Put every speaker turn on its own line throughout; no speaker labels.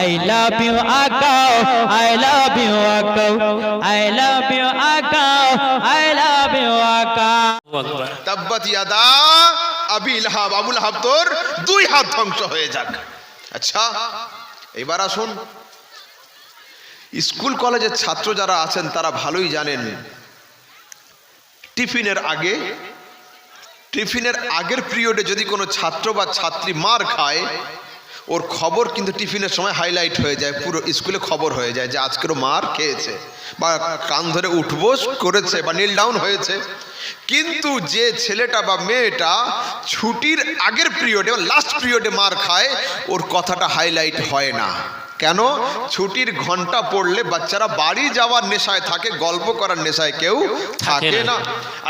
I love you আকাও I love you আকাও I love you আকাও I love you আকাও
তাব্বাত ইয়াদা আবি লাহাব আবু লাহাব, তোর দুই হাত ধ্বংস হয়ে যাক। আচ্ছা এবার আসুন। স্কুল কলেজের ছাত্র যারা আছেন, তারা ভালোই জানেন, টিফিনের আগে, টিফিনের আগের পিরিয়ডে যদি কোনো ছাত্র বা ছাত্রী মার খায় ওর খবর কিন্তু টিফিনের সময় হাইলাইট হয়ে যায়, পুরো স্কুলে খবর হয়ে যায় যে আজকেরও মার খেয়েছে বা কান ধরে উঠবোস করেছে বা নীল ডাউন হয়েছে। কিন্তু যে ছেলেটা বা মেয়েটা ছুটির আগের পিরিয়ডে লাস্ট পিরিয়ডে মার খায়, ওর কথাটা হাইলাইট হয় না। কেন? ছুটির ঘণ্টা পড়লে বাচ্চারা বাড়ি যাওয়ার নেশায় থাকে গল্প করার নেশায় কেউ থাকে না।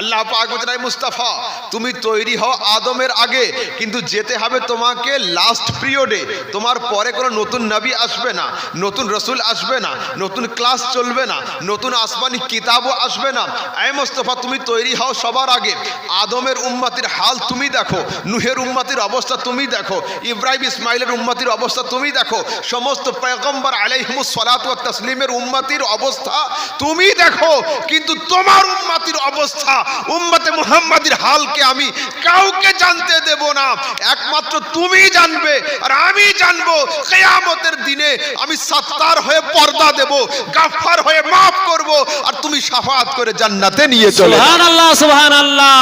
আল্লাহ পাক মুস্তাফা তুমি তৈরি হও আদমের আগে কিন্তু যেতে হবে তোমাকে লাস্ট পিরিয়ডে তোমার পরে কোনো নতুন নবী আসবে না নতুন রসুল আসবে না নতুন ক্লাস চলবে না নতুন আসমানি কিতাবও আসবে না। এই মুস্তাফা তুমি তৈরি হও সবার আগে। আদমের উম্মাতির হাল তুমি দেখো নুহের উম্মাতির অবস্থা তুমি দেখো ইব্রাহিম ইসমাইলের উম্মাতির অবস্থা তুমি দেখো সমস্ত পয়গম্বর আলাইহিমুস সালাতু তাসলিমের উম্মাতির অবস্থা তুমি দেখো কিন্তু তোমার উম্মাতির অবস্থা উম্মতে মুহাম্মাদির হালকে আমি কাউকে জানতে দেব না। একমাত্র তুমি জানবে আর আমি জানব কিয়ামতের দিনে আমি সাত্তার হয়ে পর্দা দেব গাফফার হয়ে মাফ করব আর তুমি শাফাত করে জান্নাতে নিয়ে চলে।
সুবহানাল্লাহ সুবহানাল্লাহ।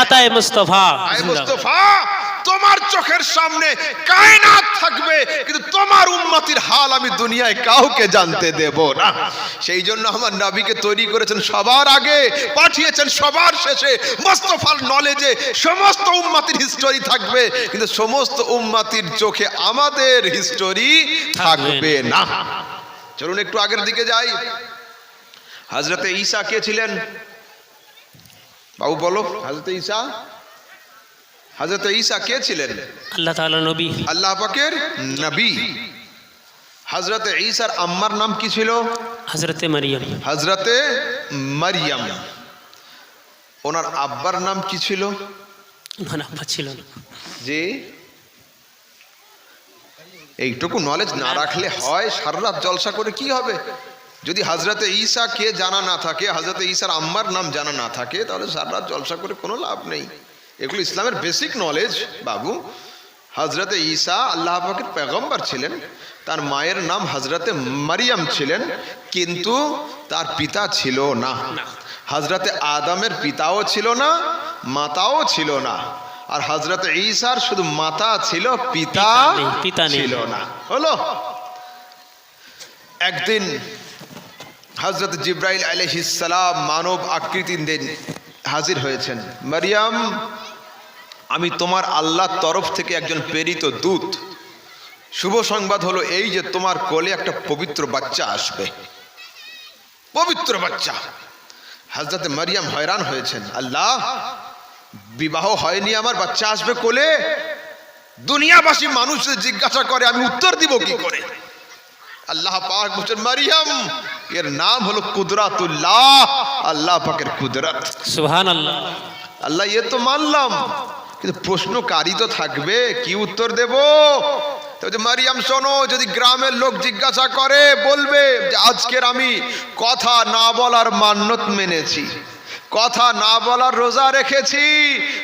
আতায়ে মুস্তাফা।
আয় মুস্তফা তোমার চোখের সামনে কায়নাত থাকবে কিন্তু তোমার উম্মতির হাল আমি দুনিয়ায় কাউকে জানতে দেব না। সেই জন্য আমার নবীকে তৈরি করেছেন সবার আগে পাঠিয়েছেন সবার শেষে মুস্তফার নলেজে সমস্ত উম্মাতির হিস্টোরি থাকবে। কিন্তু সমস্ত উম্মতির চোখে আমাদের হিস্টোরি থাকবে না। চলুন একটু আগের দিকে যাই। হজরতে ঈসা কে ছিলেন? বাবু বলো হজরতে ঈসা? হজরত ঈসা কে ছিলেন?
আল্লাহ তাআলা নবী।
আল্লাহ পাকের নবী। হজরত ঈসার আম্মার নাম কি ছিল?
হযরতে মারিয়াম।
হজরতে মারিয়াম। ওনার আব্বার নাম কি ছিল?
ওনার আব্বা ছিল না।
যে এইটুকু নলেজ না রাখলে হয় সারারাত জলসা করে কি হবে? যদি হজরতে ঈসা কে জানা না থাকে হজরতে ঈসার আম্মার নাম জানা না থাকে তাহলে সারারাত জলসা করে কোনো লাভ নেই। এগুলো ইসলামের বেসিক নলেজ বাবু। হজরতে ঈসা আল্লাহ পাকের পেগম্বর ছিলেন তার মায়ের নাম হজরতে মারিয়াম ছিলেন কিন্তু তার পিতা ছিল না। হজরতে আদমের পিতাও ছিল না মাতাও ছিল না। আর হজরতে ঈসার শুধু মাতা ছিল পিতা
পিতা।
ছিল না। হলো? একদিন হজরত জিব্রাইল আলহিসাম মানব আকৃতি দেন হাজির হয়েছেন। মারিয়াম আমি তোমার আল্লাহর তরফ থেকে একজন প্রেরিত দূত। শুভ সংবাদ হলো এই যে তোমার কোলে একটা পবিত্র বাচ্চা আসবে। পবিত্র বাচ্চা। হজরত মারিয়াম হয়রান হয়েছেন। আল্লাহ বিবাহ হয়নি আমার বাচ্চা আসবে কোলে? দুনিয়াবাসী মানুষ জিজ্ঞাসা করে আমি উত্তর দিব কি করে? আল্লাহ পাক বলছেন মারিয়াম এর নাম হলো কুদরাতুল্লাহ। আল্লাহ পাকের কুদরত।
সুবহানাল্লাহ।
আল্লাহ এ তো মানলাম। কিন্তু প্রশ্নকারী তো থাকবে কি উত্তর দেব? তো যে মারিয়াম শোনো যদি গ্রামের লোক জিজ্ঞাসা করে বলবে যে আজকের আমি কথা না বলার মান্যত মেনেছি কথা না বলার রোজা রেখেছি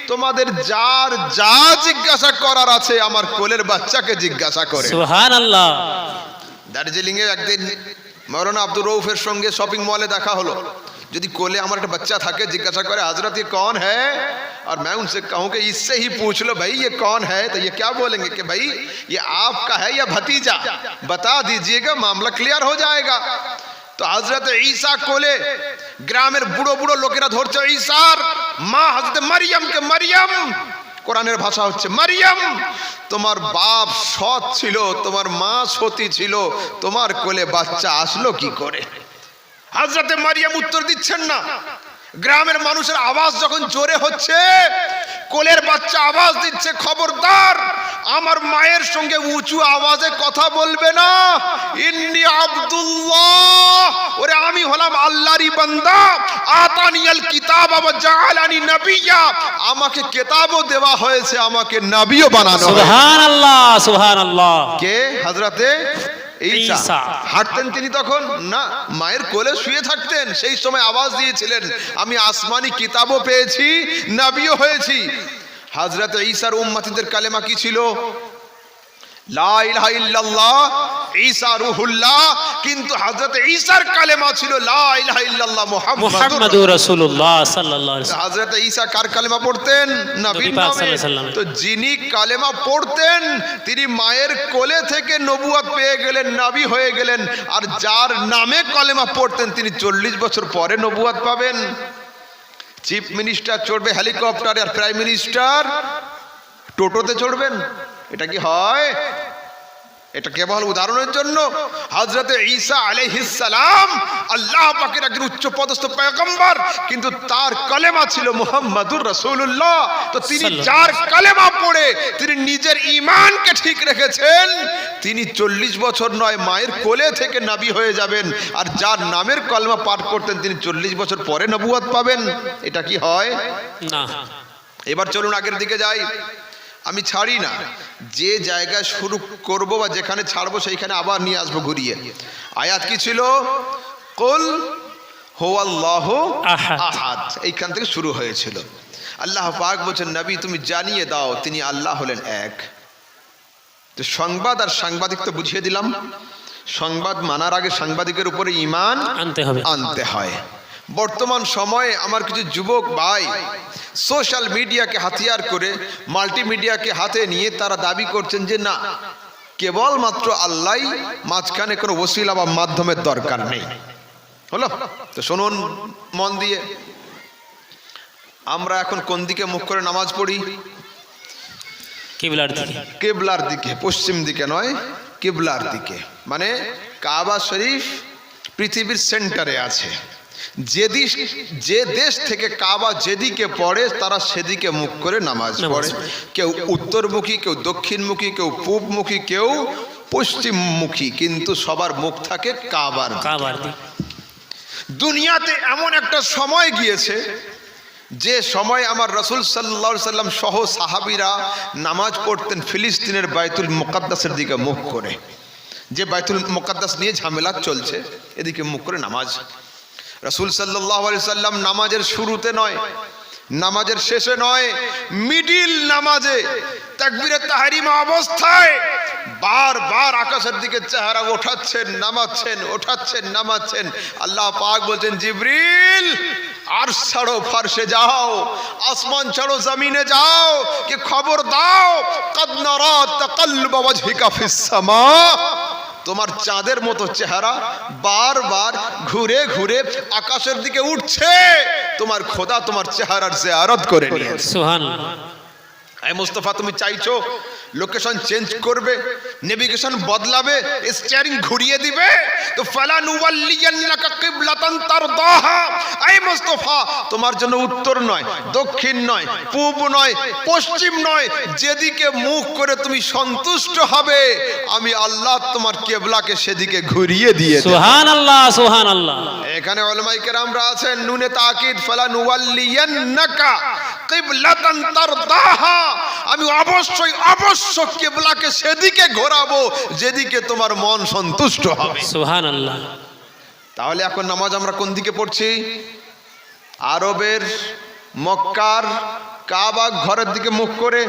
তোমাদের যার যা জিজ্ঞাসা করার আছে আমার কোলের বাচ্চাকে জিজ্ঞাসা করে।
সুবহানাল্লাহ।
দার্জিলিং এ একদিন মৌলানা আব্দুর রৌফের সঙ্গে শপিং মলে দেখা হলো। যদি कोले আমার একটা बच्चा থাকে জিজ্ঞাসা করে हजरत ये कौन है और मैं उनसे कहूँ कि इससे ही पूछ लो भाई ये कौन है तो ये क्या बोलेंगे कि भाई ये आपका है या भतीजा बता दीजिएगा मामला क्लियर हो जाएगा তো হজরত ঈসা কোলে গ্রামের বুড়ো বুড়ো লোকেরা ধরছে ঈসার মা হজরত মারিয়ামকে মারিয়াম কোরআনের ভাষা হচ্ছে মারিয়াম তোমার বাপ সৎ ছিল তোমার মা সতী ছিল তোমার কোলে বাচ্চা আসলো কি করে হাজরাতে মারিয়াম উত্তর দিচ্ছেন না। গ্রামের মানুষের আওয়াজ যখন জোরে হচ্ছে কোলের বাচ্চা আওয়াজ দিচ্ছে খবরদার আমার মায়ের সঙ্গে উঁচু আওয়াজে কথা বলবে না। ইন্নি আব্দুল্লাহ ওরে আমি হলাম আল্লাহরই বান্দা। আতানিয়াল কিতাব আবা জাআলানি নবিয়্যা আমাকে কিতাবও দেওয়া হয়েছে আমাকে নবিও বানানো
সুবহানাল্লাহ সুবহানাল্লাহ।
কে? হজরতে ঈসা। হাঁটতেন তিনি তখন? না মায়ের কোলে শুয়ে থাকতেন। সেই সময় আওয়াজ দিয়েছিলেন আমি আসমানি কিতাবও পেয়েছি নাবিও হয়েছি। হাজরত ঈসার উম্মাতিদের কালেমা কি ছিল? লা ইলাহা ইল্লাল্লাহ ঈসা রুহুল্লাহ কিন্তু হযরত ঈসার কালেমা ছিল লা ইলাহা ইল্লাল্লাহ মুহাম্মাদুর
রাসূলুল্লাহ। সাল্লাল্লাহু আলাইহি।
হযরত ঈসা কার কালেমা পড়তেন? নবীর নামে। তো যিনি কালেমা পড়তেন তিনি মায়ের কোলে থেকে নবুয়ত পেয়ে গেলেন নবী হয়ে গেলেন আর যার নামে কালেমা পড়তেন তিনি চল্লিশ বছর পরে নবুয়ত পাবেন। চিফ মিনিস্টার চড়বে হেলিকপ্টারে আর প্রাইম মিনিস্টার টোটোতে চড়বেন। এটা কি হয়? এটা কেবল উদাহরণের জন্য। হজরতে ঈসা আলাইহিসসালাম আল্লাহ পাকের একজন উচ্চ পদস্থ পয়গম্বর কিন্তু তার কালেমা ছিল মুহাম্মাদুর রাসূলুল্লাহ। তো তিনি যার কালেমা পড়ে তিনি নিজের ঈমানকে ঠিক রেখেছেন। তিনি চল্লিশ বছর নয় মায়ের কোলে থেকে নবী হয়ে যাবেন। আর যার নামের কলমা পাঠ করতেন তিনি চল্লিশ বছর পরে নবুয়ত পাবেন। এটা কি হয়?
না।
এবার চলুন আগের দিকে যাই। আমি ছাড়ি না। যে জায়গায় শুরু করব বা যেখানে ছাড়বো সেইখানে আবার নিয়ে আসব ঘুরিয়ে। আয়াত কি ছিল? কুল হোয়াল্লাহ
আহাদ।
আহাদ। এইখান থেকে শুরু হয়েছিল। আল্লাহ পাক বলছেন নবী তুমি জানিয়ে দাও তিনি আল্লাহ হলেন এক। তো সংবাদ আর সাংবাদিক তো বুঝিয়ে দিলাম। সংবাদ মানার আগে সাংবাদিকের উপরে ইমান
আনতে হবে।
আনতে হয়। বর্তমান সময়ে আমার কিছু যুবক ভাই সোশ্যাল মিডিয়াকে হাতিয়ার করে মাল্টিমিডিয়াকে হাতে নিয়ে তারা দাবি করছেন যে না কেবলমাত্র আল্লাহ মাঝখানে কোনো ওসিলা বা মাধ্যমের দরকার নেই। হলো? তো শুনুন মন দিয়ে। আমরা এখন কোন দিকে মুখ করে নামাজ পড়ি?
কিবলার দিকে।
কেবলার দিকে পশ্চিম দিকে নয় কেবলার দিকে। মানে কাবা শরীফ পৃথিবীর সেন্টারে আছে। যে দিস যে দেশ থেকে কাবা যেদিকে পড়ে তারা সেদিকে মুখ করে নামাজ পড়ে। কেউ উত্তরমুখী কেউ দক্ষিণমুখী কেউ পূবমুখী কেউ পশ্চিমমুখী কিন্তু সবার মুখ থাকে কাবার
কাবার
দুনিয়াতে এমন একটা সময় গিয়েছে যে সময় আমার রসুল সাল্লা সাল্লাম সহ সাহাবিরা নামাজ পড়তেন ফিলিস্তিনের বাইতুল মোকাদ্দাসের দিকে মুখ করে। যে বাইতুল মোকাদ্দাস নিয়ে ঝামেলা চলছে এদিকে মুখ করে নামাজ। রসুল সাল্লাহ সাল্লাম নামাজের শুরুতে নয়, নামাজের শেষে নয়, মিডিল নামাজে তাকবিরে তাহারিমা অবস্থায় বারবার আকাশের দিকে চেহারা ওঠাচ্ছেন, নামাচ্ছেন ওঠাচ্ছেন, নামাচ্ছেন। আল্লাহ পাক বলছেন, জিবরিল, আর ছাড়ো ফার্সে যাও, আসমান ছাড়ো জমিনে যাও, কি খবর দাও? কদনারা তাকাল্লুবা ওয়াজহিকা ফিস সামা তোমার চাঁদের মতো চেহারা বারবার ঘুরে ঘুরে আকাশের দিকে উঠছে। তোমার খোদা তোমার চেহারার জেয়ারত করে নিয়েছে। এই মোস্তফা তুমি চাইছো লোকেশন চেঞ্জ করবে নেভিগেশন বদলাবে স্টিয়ারিং ঘুরিয়ে দিবে? তো এই মুস্তফা তোমার জন্য উত্তর নয় দক্ষিণ নয় পূব নয় পশ্চিম নয় যেদিকে মুখ করে তুমি সন্তুষ্ট হবে আমি আল্লাহ তোমার কেবলাকে সেদিকে ঘুরিয়ে দিয়ে দেব।
সুবহানাল্লাহ সুবহানাল্লাহ।
এখানে ওলামাই কেরামরা আছেন নুনে তাকিদ ফালা তারদাহা আমি অবশ্যই অবশ্য কিবলাকে সেদিকে ঘোরাবো যেদিকে তোমার মন সন্তুষ্ট হবে।
সুবহানাল্লাহ।
তাহলে এখন নামাজ আমরা কোন দিকে পড়ছি? আরবের মক্কার কাবা ঘরের দিকে মুখ করে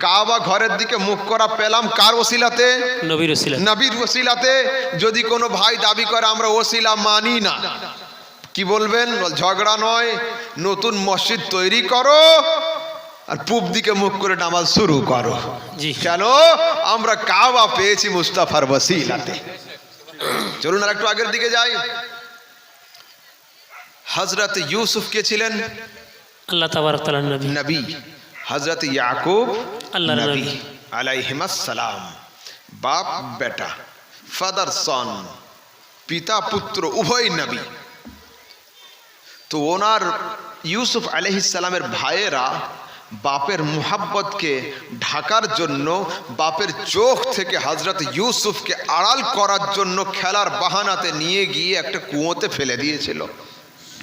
কাবা ঘরের দিকে মুখ করা পেলাম কার ওসিলাতে?
নবীর ওসিলা
নবীর ওসিলাতে। যদি কোনো ভাই দাবি করে আমরা ওসিলা মানি না। কি বলবেন? ঝগড়া নয় নতুন মসজিদ তৈরি করো আর পূব দিকে মুখ করে নামাজ শুরু করো। কেন? আমরা কাবা পেয়েছি মুস্তাফার ওসিলাতে চলুন আর একটু আগের দিকে যাই। হজরত ইউসুফ কে ছিলেন?
আল্লাহ তাবারক নবী।
হজরত ইয়াকুব
আল্লাহর
নবী।
নবী।
সালাম। বাপ বেটা ফাদার সন পিতা পুত্র উভয় নবী। তো ওনার ইউসুফ আলাইহিস সালামের ভাইয়েরা বাপের মুহাব্বতকে ঢাকার জন্য, বাপের চোখ থেকে হজরত ইউসুফকে আড়াল করার জন্য খেলার বাহানাতে নিয়ে গিয়ে একটা কুয়োতে ফেলে দিয়েছিল।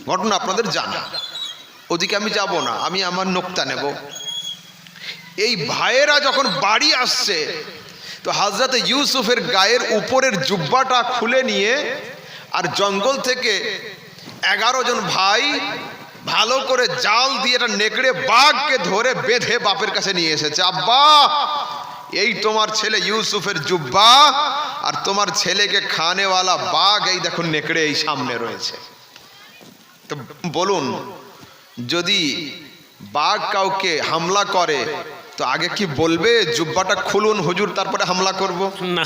ঘটনা আপনাদের জানা। ওদিকে আমি যাব না, আমি আমার নোক্তা নেব। এই ভাইয়েরা যখন বাড়ি আসছে, তো হাজরত ইউসুফের গায়ের উপরের জুব্বাটা খুলে নিয়ে আর জঙ্গল থেকে এগারো জন ভাই ভালো করে জাল দিয়ে এটা নেকড়ে বাঘকে ধরে বেঁধে বাপের কাছে নিয়ে এসেছে। আব্বা এই তোমার ছেলে ইউসুফের জুব্বা আর তোমার ছেলেকে খানেওয়ালা বাঘ এই দেখুন নেকড়ে এই সামনে রয়েছে। তো বলুন যদি বাঘ কাউকে হামলা করে তো আগে কি বলবে জুব্বাটা খুলুন হুজুর তারপরে হামলা করব।
না।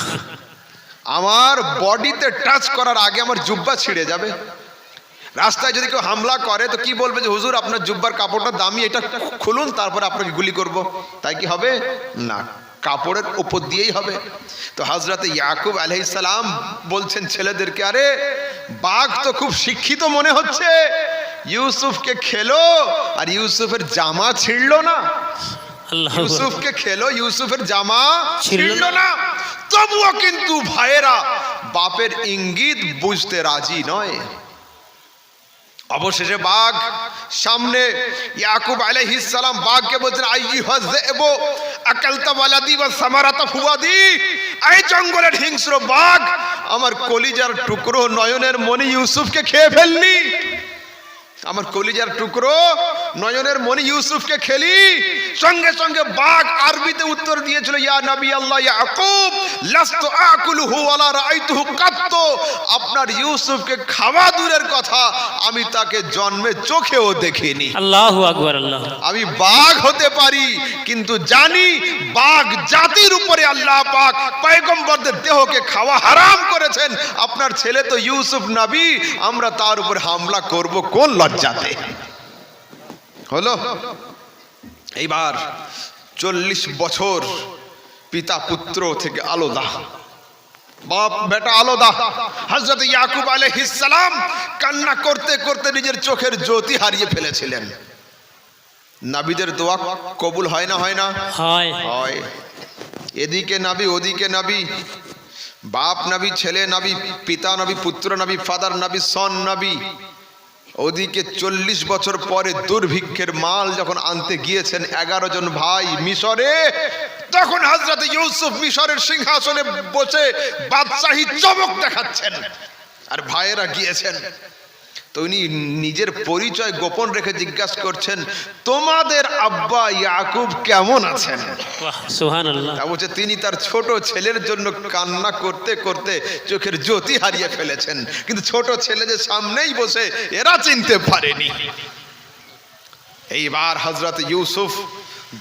আমার বডিতে টাচ করার আগে আমার জুব্বা ছিঁড়ে যাবে। রাস্তায় যদি কেউ হামলা করে তো কি বলবে যে হুজুর আপনার জুব্বার কাপড়টা দামি এটা খুলুন তারপরে আপনাকে গুলি করব। তাই কি হবে? না কাপড়ের উপর দিয়েই হবে। তো হজরত ইয়াকুব আলহিসাম বলছেন ছেলেদেরকে আরে বাঘ তো খুব শিক্ষিত মনে হচ্ছে। ইউসুফকে খেলো আর ইউসুফের জামা ছিঁড়লো না। ইউসুফকে খেলো ইউসুফের জামা
ছিঁড়ল
না। তবুও কিন্তু ভাইয়েরা বাপের ইঙ্গিত বুঝতে রাজি নয়। অবশেষে বাঘ সামনে ইয়াকুব আলাইহিসসালাম বাঘকে বলছেন আইয়ি এবো আকালতা ওয়ালাদি ওয়া সামারাতা ফুয়াদি। এই জঙ্গলের হিংস্র বাঘ, আমার কলিজার টুকরো নয়নের মনি ইউসুফকে খেয়ে ফেললি। আমার কলিজার টুকরো নয়নের মনি ইউসুফকে খেলি। সঙ্গে সঙ্গে বাঘ আরবিতে উত্তর দিয়েছিল ইয়া নবী আল্লাহ ইয়াকুব লাস্তু আকুলুহু ওয়ালা রাআইতুহু কাত্ত। আপনার ইউসুফকে খাওয়া দূরের কথা আমি তাকে জন্মে চোখেও দেখিনি।
আল্লাহ আকবর আল্লাহ
আমি বাঘ হতে পারি কিন্তু জানি বাঘ জাতির উপরে আল্লাহ পাক পয়গম্বরদের দেহকে খাওয়া হারাম করেছেন। আপনার ছেলে তো ইউসুফ নবী আমরা তার উপর হামলা করব কোন লজ্জাতে হলো? এইবার চল্লিশ বছর পিতা পুত্র থেকে আলাদা। বাপ বেটা আলাদা। হযরত ইয়াকুব আলাইহিস সালাম কান্না করতে করতে নিজের চোখের জ্যোতি হারিয়ে ফেলেছিলেন। নাবিদের দোয়া কবুল হয় না হয় না?
হয়।
এদিকে নাবি ওদিকে নাবি। বাপ নাবি ছেলে নাবি পিতা নাবি পুত্র নাবি ফাদার নাবি সন নাবি। ওদিকে চল্লিশ বছর পরে দুর্ভিক্ষের মাল যখন আনতে গিয়েছেন এগারো জন ভাই মিশরে, তখন হাজরত ইউসুফ মিশরের সিংহাসনে বসে বাদশাহী চমক দেখাচ্ছেন। আর ভাইয়েরা গিয়েছেন। তো উনি নিজের পরিচয় গোপন রেখে জিজ্ঞাসা করছেন তোমাদের আব্বা ইয়াকুব কেমন আছেন? তা বলছে তিনি তার ছোট ছেলের জন্য কান্না করতে করতে চোখের জ্যোতি হারিয়ে ফেলেছেন। কিন্তু ছোট ছেলে যে সামনেই বসে এরা চিনতে পারেনি। এইবার হজরত ইউসুফ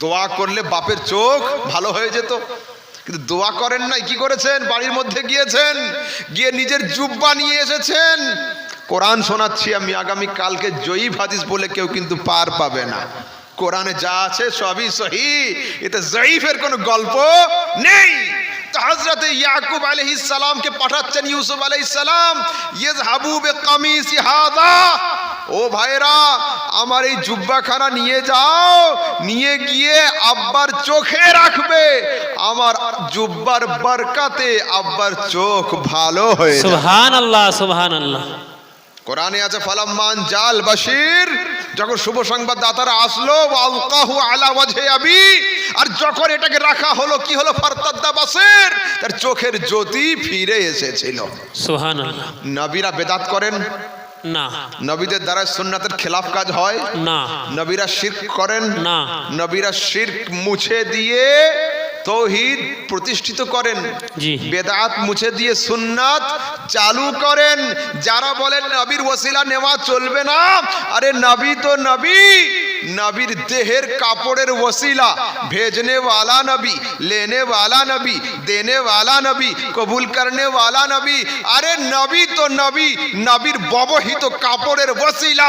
দোয়া করলে বাপের চোখ ভালো হয়ে যেত। কিন্তু দোয়া করেন নাই কি করেছেন? বাড়ির মধ্যে গিয়েছেন গিয়ে নিজের জুব্বা নিয়ে এসেছেন। কোরআন শোনাচ্ছি আমি, আগামী কালকে জয়ীফ হাদিস বলে কেউ কিন্তু পার পাবে না। কোরআনে যা আছে সবই সহি, এতে জয়ীফের কোনো গল্প নেই। হজরত ইয়াকুব আলাইহিস সালামকে পাঠাচ্ছেন, ইউসুফ আলাইহিস সালাম ইযহাবু বিকামিসি হাদা ও ভাইরা আমার এই জুব্বাখানা নিয়ে যাও, নিয়ে গিয়ে আব্বার চোখে রাখবে। আমার জুব্বার বরকাতে আব্বার চোখ ভালো হয়ে যাবে।
সুবহান আল্লাহ সুবহান আল্লাহ
কোরআনে আছে ফালাম্মান জাল বাশির। যখন শুভ সংবাদ দাতারা আসলো আলকাহু আলা ওয়াজহে আবি। আর যখন এটাকে রাখা হলো কি হলো? ফারতাদ্দা বাসির তার চোখের জ্যোতি ফিরে এসেছিল।
সুহান আল্লাহ
নবীরা বেদাত করেন?
না।
নবীদের দ্বারা সুন্নাতের খেলাফ কাজ হয়?
না।
নবীরা শিরক করেন?
না।
নবীরা শিরক মুছে দিয়ে তৌহিদ প্রতিষ্ঠিত করেন।
জি।
বেদাত মুছে দিয়ে সুন্নাত চালু করেন। যারা বলেন নবীর ওসিলা নেওয়া চলবে না আরে নবী তো নবী। নবীর দেহের কাপড়ের ওসিলা। ভেজনে ওয়ালা নবী, লেনে ওয়ালা নবী, দেনে ওয়ালা নবী, কবুল করনে ওয়ালা নবী। আরে নবী তো নবী, নবীর ব্যবহৃত কাপড়ের ওসিলা।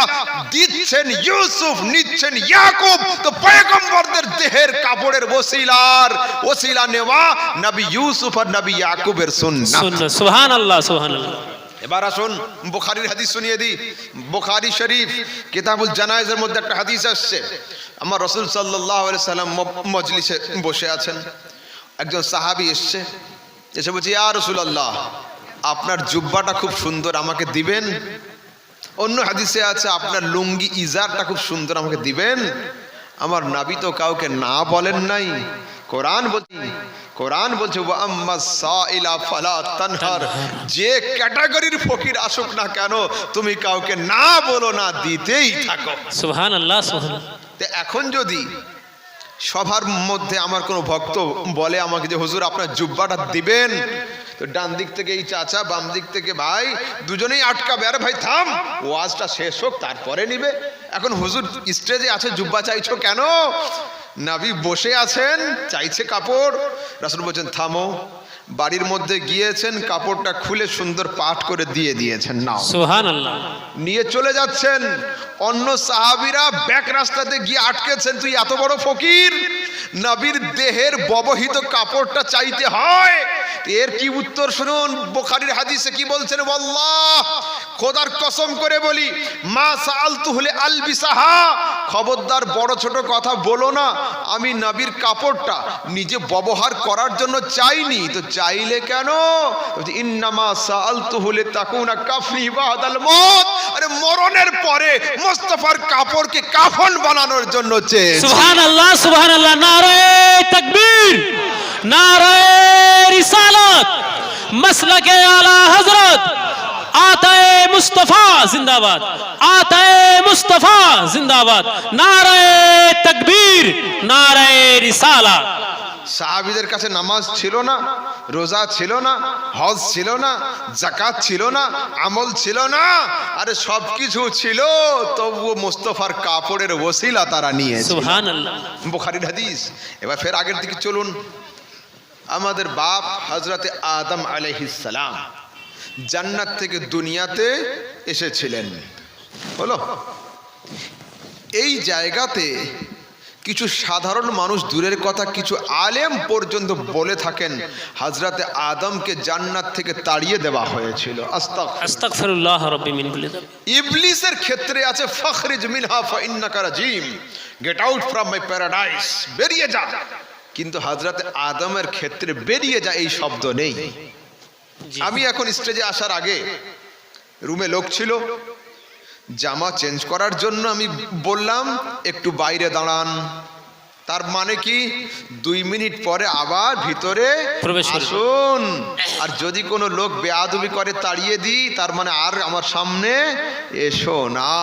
দিচ্ছেন ইউসুফ, নিচ্ছেন ইয়াকুব। তো পয়গম্বরদের দেহের কাপড়ের ওসিলার, ওসিলা নেওয়া নবী ইউসুফ আর নবী ইয়াকুবের
সুন্নাহ সুবহানাল্লাহ সুবহানাল্লাহ।
এবার আসুন, বুখারির হাদিস শুনিয়ে দিই। বুখারি শরীফ, কিতাবুল জানায়েজের মধ্যে একটা হাদিস আসছে। আমার রসুল সাল্লাহ সাল্লাম মজলিসে বসে আছেন। একজন সাহাবি এসছে। এসে বলছে, ইয়া রসুলাল্লাহ, আপনার জুব্বাটা খুব সুন্দর, আমাকে দিবেন? অন্য হাদিসে আছে, আপনার লুঙ্গি ইজারটা খুব সুন্দর, আমাকে দিবেন? আমার নাবি তো কাউকে না বলেন নাই। কোরআন বলছি কোরআন বলছে "ওয়া আম্মা সাইলা ফালা তানহার। যে ক্যাটাগরির ফকির আসুক না কেন তুমি কাউকে না বলো না দিতেই থাকো।
সুবহান আল্লাহ
এখন যদি সবার মধ্যে আমার কোনো ভক্ত বলে আমাকে যে হুজুর আপনার জুব্বাটা দিবেন? তো ডান দিক থেকে এই চাচা বাম দিক থেকে ভাই দুজনেই আটকাবে। আরে ভাই থাম ওয়াজটা শেষ হোক তারপরে নিবে। এখন হুজুর স্টেজে আছে জুব্বা চাইছো কেন? নাবি বসে আছেন চাইছে কাপড়। রাসুল বলছেন থামো। বাড়ির মধ্যে গিয়েছেন কাপড়টা খুলে সুন্দর পাঠ করে দিয়ে দিয়েছেন না
সুবহান আল্লাহ
নিয়ে চলে যাচ্ছেন অন্য সাহাবিরা ব্যাক রাস্তাতে গিয়ে আটকেছেন তুই এত বড় ফকির নবীর দেহের ব্যবহৃত কাপড়টা চাইতে হয়? এর কি উত্তর শুনুন? বোখারির হাদিসে কি বলছেন? আল্লাহ খোদার কসম করে বলি, মা সাআলতু হলে আলবিসাহা, খবরদার বড় ছোট কথা বলো না, আমি নবীর কাপড়টা নিজে ব্যবহার করার জন্য চাইনি, তো চাইলে কেন? ইন্নামা সাআলতু হলে তাকুনা কাফনি বাদাল মত আরে মরণের পরে মোস্তফার কাপড়কে কাফন বানানোর জন্য চেয়েছি।
সুবহান আল্লাহ সুবহান আল্লাহ নারে তাকবীর নারে রিসালাত, মাসলাকে আলা হযরত আতায়ে মুস্তাফা জিন্দাবাদ। আতায়ে মুস্তাফা জিন্দাবাদ। নারে তাকবীর নারে রিসালাত
সাহাবিদের কাছে নামাজ ছিল না রোজা ছিল না হজ ছিল না জাকাত ছিল না আমল ছিল না। আরে সব কিছু ছিল তবুও মোস্তফার কাপড়ের ওসিলা তারা
নিয়ে
বুখারির হাদিস। এবার ফের আগের দিকে চলুন। আমাদের বাপ হজরতে আদম আলহিসাম জান্নাত থেকে দুনিয়াতে এসেছিলেন। হলো? এই জায়গাতে কিছু সাধারণ মানুষ দূরের কথা কিছু আলেম পর্যন্ত বলে থাকেন হাজরাতে আদমকে জান্নাত থেকে তাড়িয়ে দেওয়া হয়েছিল। ইবলিসের ক্ষেত্রে আছে ফখরিজ মিনহা ফাইন্নাকা রাজিম। Get out from my paradise বেরিয়ে যা। কিন্তু হযরতে আদমের ক্ষেত্রে বেরিয়ে যা এই শব্দ নেই। আমি এখন স্টেজে আসার আগে রুমে লোক ছিল। জামা চেঞ্জ করার জন্য আমি বললাম একটু বাইরে দাঁড়ান। তার মানে কি? দুই মিনিট পরে আবার ভিতরে। আসুন। আর যদি কোনো লোক বেয়াদবি করে তাড়িয়ে দিই তার মানে আর আমার সামনে এসো না।